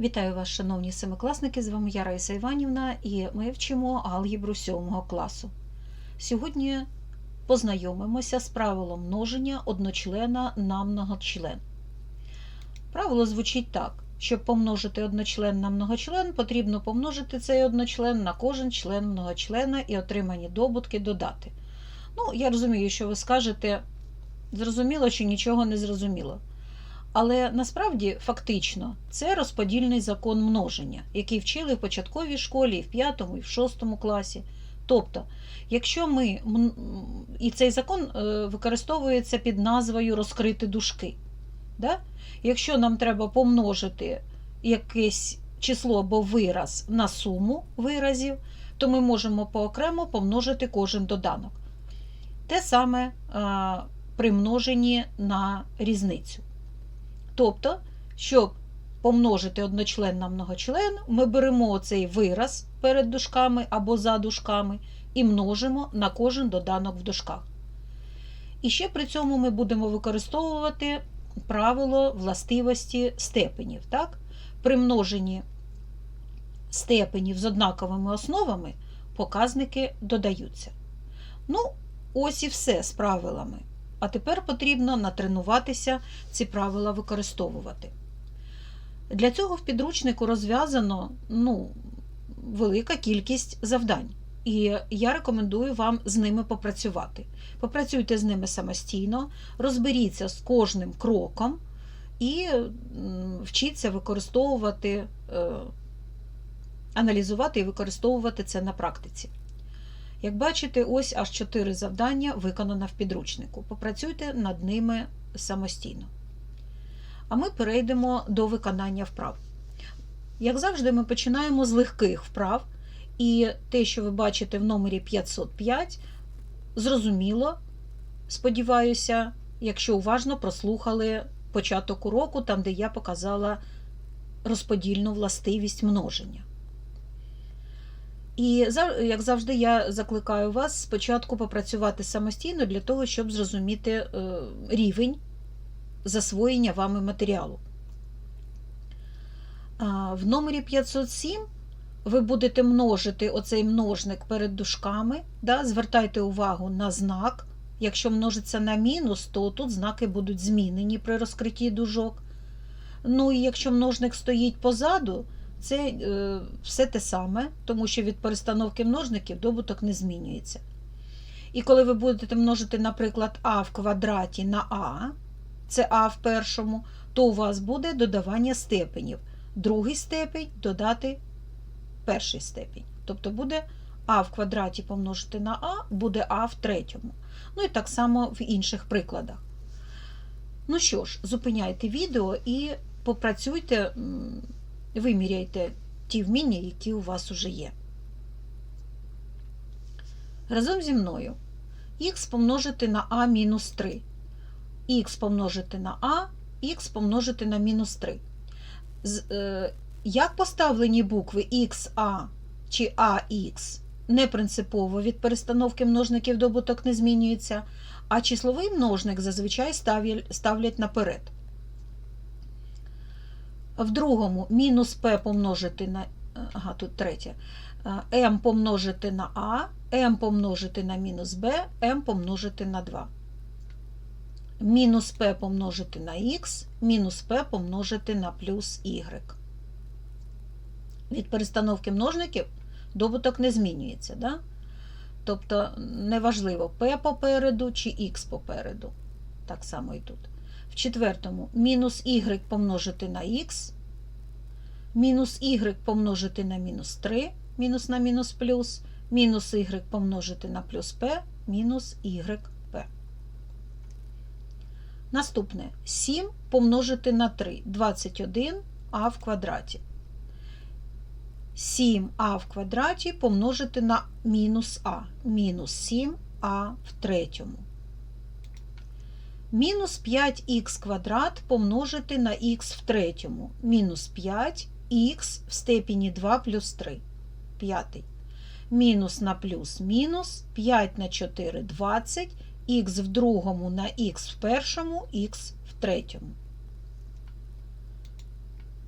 Вітаю вас, шановні семикласники! З вами я Раїса Іванівна і ми вчимо алгебру 7 класу. Сьогодні познайомимося з правилом множення одночлена на многочлен. Правило звучить так: щоб помножити одночлен на многочлен, потрібно помножити цей одночлен на кожен член многочлена і отримані добутки додати. Ну, я розумію, що ви скажете, зрозуміло чи нічого не зрозуміло. Але насправді фактично це розподільний закон множення, який вчили в початковій школі, і в 5 і в 6 класі. Тобто, якщо ми і цей закон е, використовується під назвою розкрити дужки. Да? Якщо нам треба помножити якесь число або вираз на суму виразів, то ми можемо поокремо помножити кожен доданок. Те саме при множенні на різницю. Тобто, щоб помножити одночлен на многочлен, ми беремо цей вираз перед дужками або за дужками і множимо на кожен доданок в дужках. І ще при цьому ми будемо використовувати правило властивості степенів. Так? При множенні степенів з однаковими основами показники додаються. Ну, ось і все з правилами. А тепер потрібно натренуватися ці правила використовувати. Для цього в підручнику розв'язано ну, велика кількість завдань. І я рекомендую вам з ними попрацювати. Попрацюйте з ними самостійно, розберіться з кожним кроком і вчіться використовувати, е, аналізувати і використовувати це на практиці. Як бачите, ось аж 4 завдання виконано в підручнику. Попрацюйте над ними самостійно. А ми перейдемо до виконання вправ. Як завжди, ми починаємо з легких вправ, і те, що ви бачите в номері 505, зрозуміло, сподіваюся, якщо уважно прослухали початок уроку, там, де я показала розподільну властивість множення. І як завжди, я закликаю вас спочатку попрацювати самостійно для того, щоб зрозуміти рівень засвоєння вами матеріалу. В номері 507 ви будете множити оцей множник перед дужками. Да? Звертайте увагу на знак. Якщо множиться на мінус, то тут знаки будуть змінені при розкритті дужок. Ну і якщо множник стоїть позаду, це е, все те саме, тому що від перестановки множників добуток не змінюється. І коли ви будете множити, наприклад, а в квадраті на а, це а в першому, то у вас буде додавання степенів. Другий степень додати перший степень. Тобто буде а в квадраті помножити на а, буде а в третьому. Ну і так само в інших прикладах. Ну що ж, зупиняйте відео і попрацюйте виміряйте ті вміння, які у вас уже є. Разом зі мною х помножити на а мінус 3, х помножити на а, х помножити на мінус 3. З, е, Як поставлені букви XA чи AX не принципово від перестановки множників добуток не змінюється, а числовий множник зазвичай ставлять наперед. В другому мінус П помножити на ага, тут третє, М помножити на А, М помножити на мінус Б, М помножити на 2. Мінус П помножити на Х, мінус П помножити на плюс Y. Від перестановки множників добуток не змінюється. Да? Тобто неважливо P попереду чи Х попереду. Так само і тут. В четвертому мінус y помножити на х, мінус y помножити на мінус 3, мінус на мінус плюс, мінус y помножити на плюс p, мінус yp. Наступне 7 помножити на 3, 21 а в квадраті. 7а в квадраті помножити на мінус а, мінус 7а в третьому. Мінус 5х квадрат помножити на х в третьому. Мінус 5х в степені 2 плюс 3. П'ятий. Мінус на плюс мінус 5 на 4 20, х в другому на х в першому, х в третьому.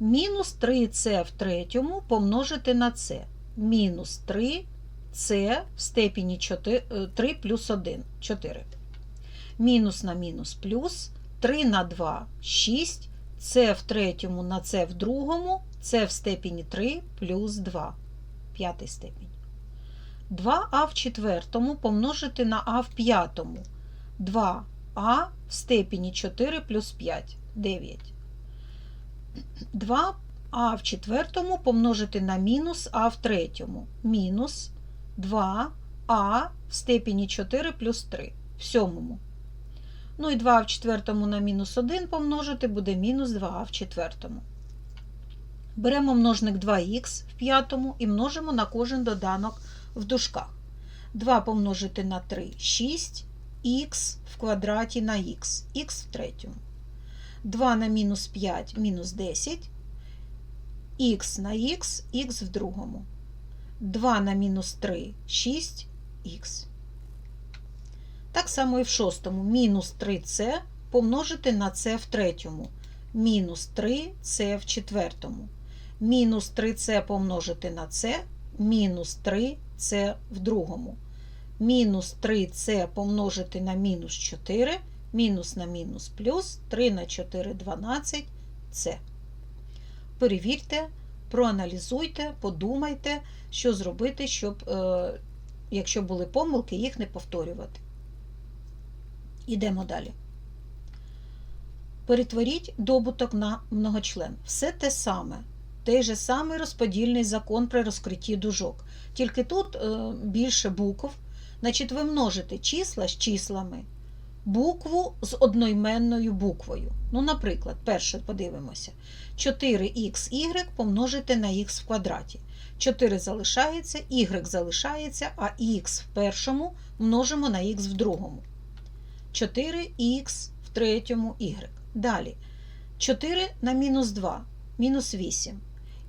Мінус 3c в третьому помножити на c. Мінус 3c в степені 4, 3 плюс 1 4. Мінус на мінус плюс 3 на 2 6. С в третьому на С в другому, С в степені 3 плюс 2. П'ятий степінь. 2а в четвертому помножити на а в п'ятому. 2а в степені 4 плюс 5 9. 2а в четвертому помножити на мінус а в третьому. Мінус 2а в степені 4 плюс 3 в сьомому. Ну і 2 в четвертому на мінус 1 помножити буде мінус 2а в четвертому. Беремо множник 2х в п'ятому і множимо на кожен доданок в дужках. 2 помножити на 3 6, х в квадраті на х, х в третьому. 2 на мінус 5 мінус 10, х на х, х в другому. 2 на мінус 3 6, х. Так само і в шостому. Мінус 3c помножити на c в третьому. Мінус 3c в четвертому. Мінус 3c помножити на c, мінус 3c в другому. Мінус 3c помножити на мінус 4, мінус на мінус плюс 3 на 4 12 c. Перевірте, проаналізуйте, подумайте, що зробити, щоб, е, якщо були помилки, їх не повторювати. Ідемо далі. Перетворіть добуток на многочлен. Все те саме. Той же самий розподільний закон при розкритті дужок. Тільки тут е, більше букв. Значить, ви множите числа з числами, букву з одноіменною буквою. Ну, наприклад, перше подивимося: 4xy помножити на х в квадраті. 4 залишається, y залишається, а х в першому множимо на х в другому. 4х в третьому y. Далі 4 на мінус 2, мінус 8.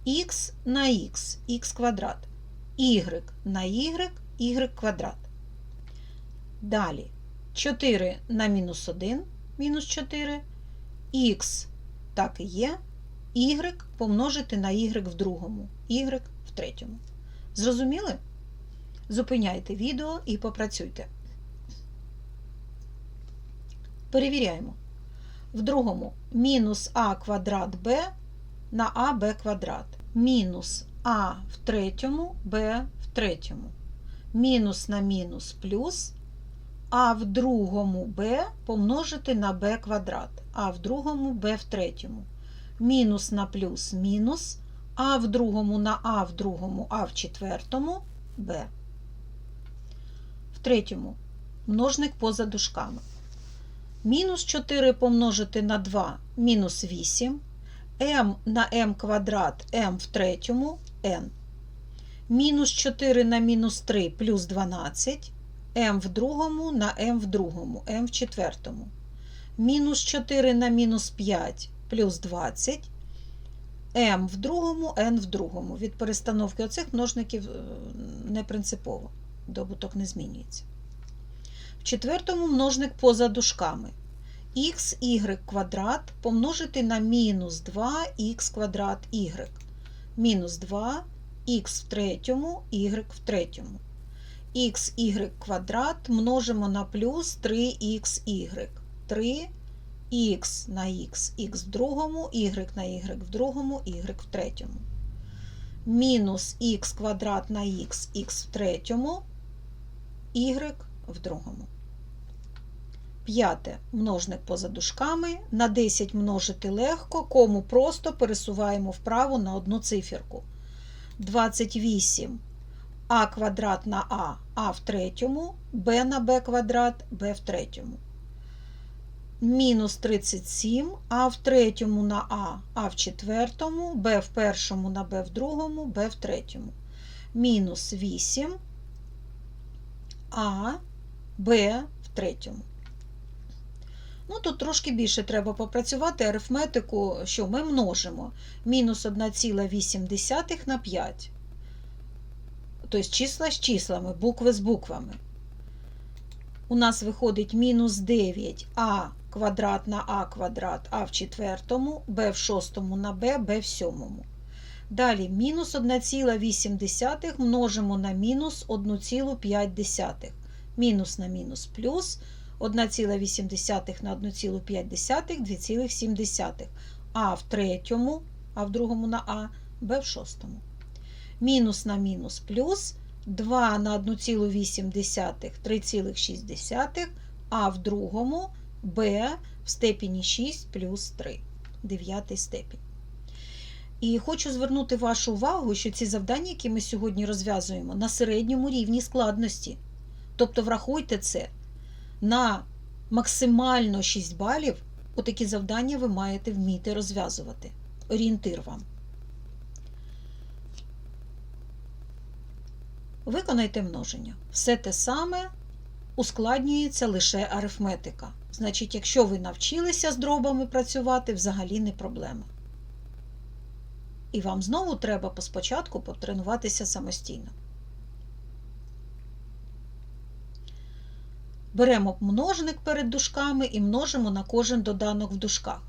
Х на х, х квадрат. Y на y, y квадрат. Далі 4 на мінус 1, мінус 4. Х так і є. Y помножити на y в другому, y в третьому. Зрозуміли? Зупиняйте відео і попрацюйте. Перевіряємо. В другому мінус а квадрат b на аб квадрат. Мінус а в третьому, b в третьому. Мінус на мінус плюс а в другому b помножити на b квадрат, а в другому b в третьому. Мінус на плюс мінус, а в другому на а в другому, а в четвертому b. В третьому множник поза дужками. Мінус 4 помножити на 2 мінус 8, m на m квадрат m в третьому n. Мінус 4 на мінус 3 плюс 12, m в другому на m в другому, m в четвертому. Мінус 4 на мінус 5 плюс 20, m в другому, n в другому. Від перестановки оцих множників не принципово, добуток не змінюється. Четвертому множник поза дужками. xy квадрат помножити на мінус 2х квадрат y. Мінус 2 х в третьому, y в третьому. xy квадрат множимо на плюс 3xy. 3х на х, х в другому, y на y в другому, y в третьому. Мінус х квадрат на х, х в третьому, y в другому. П'яте множник поза дужками. На 10 множити легко, кому просто пересуваємо вправо на одну циферку. 28 а квадрат на а, а в третьому, b на b квадрат, b в третьому. Мінус 37, а в третьому на а, а в четвертому, b в першому на b в другому, b в третьому. Мінус 8, а, b в третьому. Ну, тут трошки більше треба попрацювати арифметику, що ми множимо. Мінус 1,8 на 5. Тобто числа з числами, букви з буквами. у нас виходить мінус 9а квадрат на а квадрат, а в четвертому, b в шостому на b, b в сьомому. Далі мінус 1,8 множимо на мінус 1,5. Мінус на мінус плюс 1,8 на 1,5 2,7. А в третьому, а в другому на А, Б в шостому. Мінус на мінус плюс 2 на 1,8 3,6, а в другому Б в степені 6 плюс 3, дев'ятий степінь. І хочу звернути вашу увагу, що ці завдання, які ми сьогодні розв'язуємо, на середньому рівні складності. Тобто, врахуйте це, на максимально 6 балів отакі завдання ви маєте вміти розв'язувати. Орієнтир вам. Виконайте множення. Все те саме ускладнюється лише арифметика. Значить, якщо ви навчилися з дробами працювати, взагалі не проблема. І вам знову треба спочатку потренуватися самостійно. Беремо множник перед дужками і множимо на кожен доданок в дужках.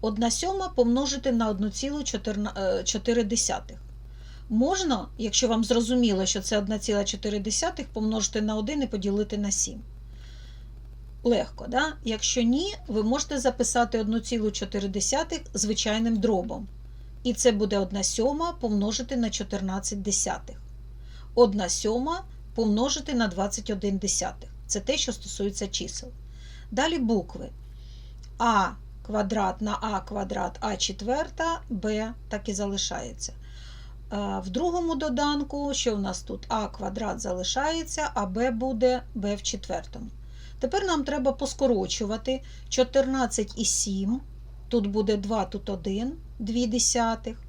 1 сьома помножити на 1,4. Можна, якщо вам зрозуміло, що це 1,4 помножити на 1 і поділити на 7. Легко, да? Якщо ні, ви можете записати 1,4 звичайним дробом. І це буде 1 сьома помножити на 14 десятих. 1 сьома помножити на 21 десятих. Це те, що стосується чисел. Далі букви А квадрат на А квадрат А четверта, Б так і залишається. В другому доданку, що у нас тут А квадрат залишається, а Б буде Б в четвертому. Тепер нам треба поскорочувати 14 і 7. Тут буде 2, тут 1, 2 десятих.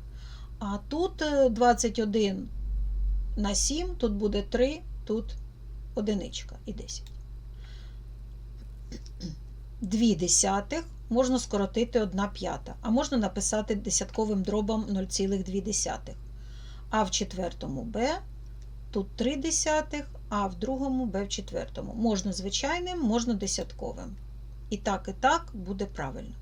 А тут 21 на 7, тут буде 3, тут одиничка і 10. 2 десятих можна скоротити 1 п'ята, а можна написати десятковим дробом 0,2. А в четвертому Б, тут 3 десятих, а в другому Б в четвертому. Можна звичайним, можна десятковим. І так, і так буде правильно.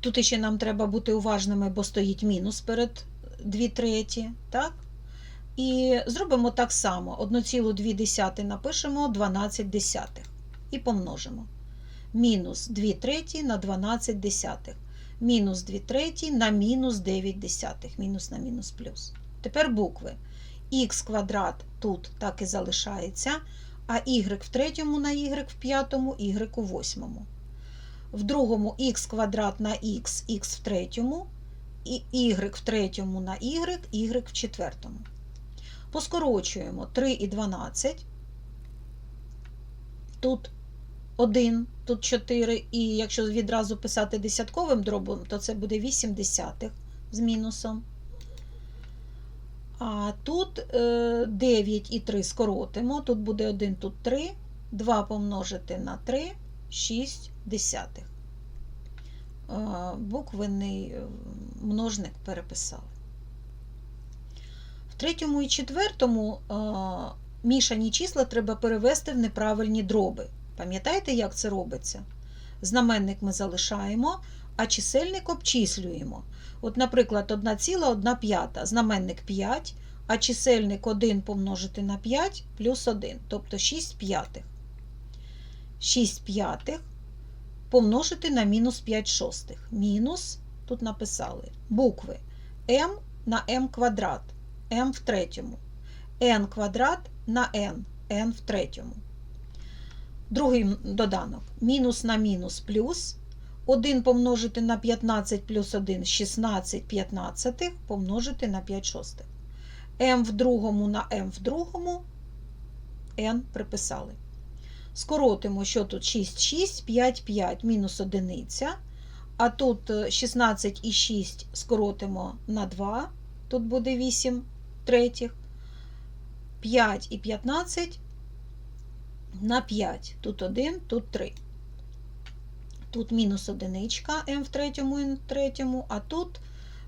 Тут ще нам треба бути уважними, бо стоїть мінус перед 2 треті. так? І зробимо так само: 1,2 напишемо 12 десятих і помножимо. Мінус 2 треті на 12 десятих. Мінус 2 треті на мінус 9 десятих. Мінус на мінус плюс. Тепер букви. Х квадрат тут так і залишається, а y в третьому на y в п'ятому, y у восьмому. В другому х квадрат на х, х в третьому, і y в третьому на y, y в четвертому. Поскорочуємо 3 і 12. Тут 1, тут 4, і якщо відразу писати десятковим дробом, то це буде 8 десятих з мінусом. А тут 9 і 3 скоротимо, тут буде 1, тут 3, 2 помножити на 3, 6 десятих. Буквенний множник переписали третьому і четвертому мішані числа треба перевести в неправильні дроби. Пам'ятаєте, як це робиться? Знаменник ми залишаємо, а чисельник обчислюємо. От, Наприклад, 1,1 п'ята, знаменник 5, а чисельник 1 помножити на 5 плюс 1, тобто 6 п'ятих. 6 п'ятих помножити на мінус 5 шостих. Мінус, тут написали букви m на m квадрат m в третьому. n квадрат на n, n в третьому. Другий доданок. Мінус на мінус плюс. 1 помножити на 15 плюс 1 16 15 помножити на 5 шостих. m в другому на m в другому n приписали. Скоротимо, що тут 6, 6, 5, 5, мінус одиниця. А тут 16 і 6 скоротимо на 2, тут буде 8 третіх, 5 і 15 на 5. Тут 1, тут 3. Тут мінус одиничка m в третьому в третьому, а тут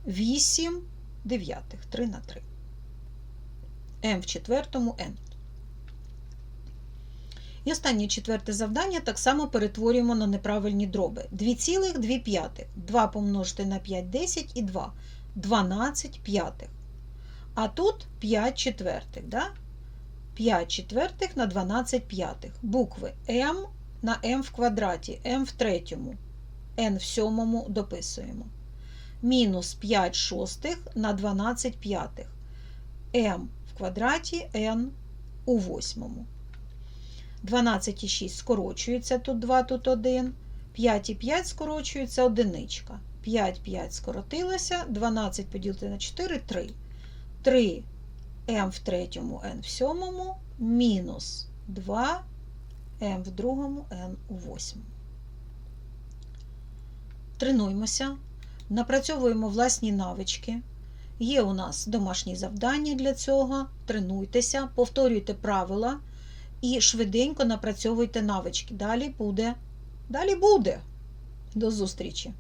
8 дев'ятих, 3 на 3. m в четвертому n. І останнє четверте завдання так само перетворюємо на неправильні дроби. 2,2. 2 помножити на 5 – 10 і 2. 12 п'ятих. А тут 5 четвертих. Да? 5 четвертих на 12 п'ятих. Букви m на m в квадраті, m в третьому, n в сьомому дописуємо. Мінус 5 шостих на 12 п'ятих. m в квадраті, n у восьмому. 12 і 6 скорочується, тут 2, тут 1. 5 і 5 скорочується одиничка. 5, 5 скоротилося, 12 поділити на 4 – 3. 3 m в третьому, n в сьомому, мінус 2 m в другому, n у восьмому. Тренуємося, напрацьовуємо власні навички. Є у нас домашні завдання для цього. Тренуйтеся, повторюйте правила і швиденько напрацьовуйте навички. Далі буде. Далі буде. До зустрічі!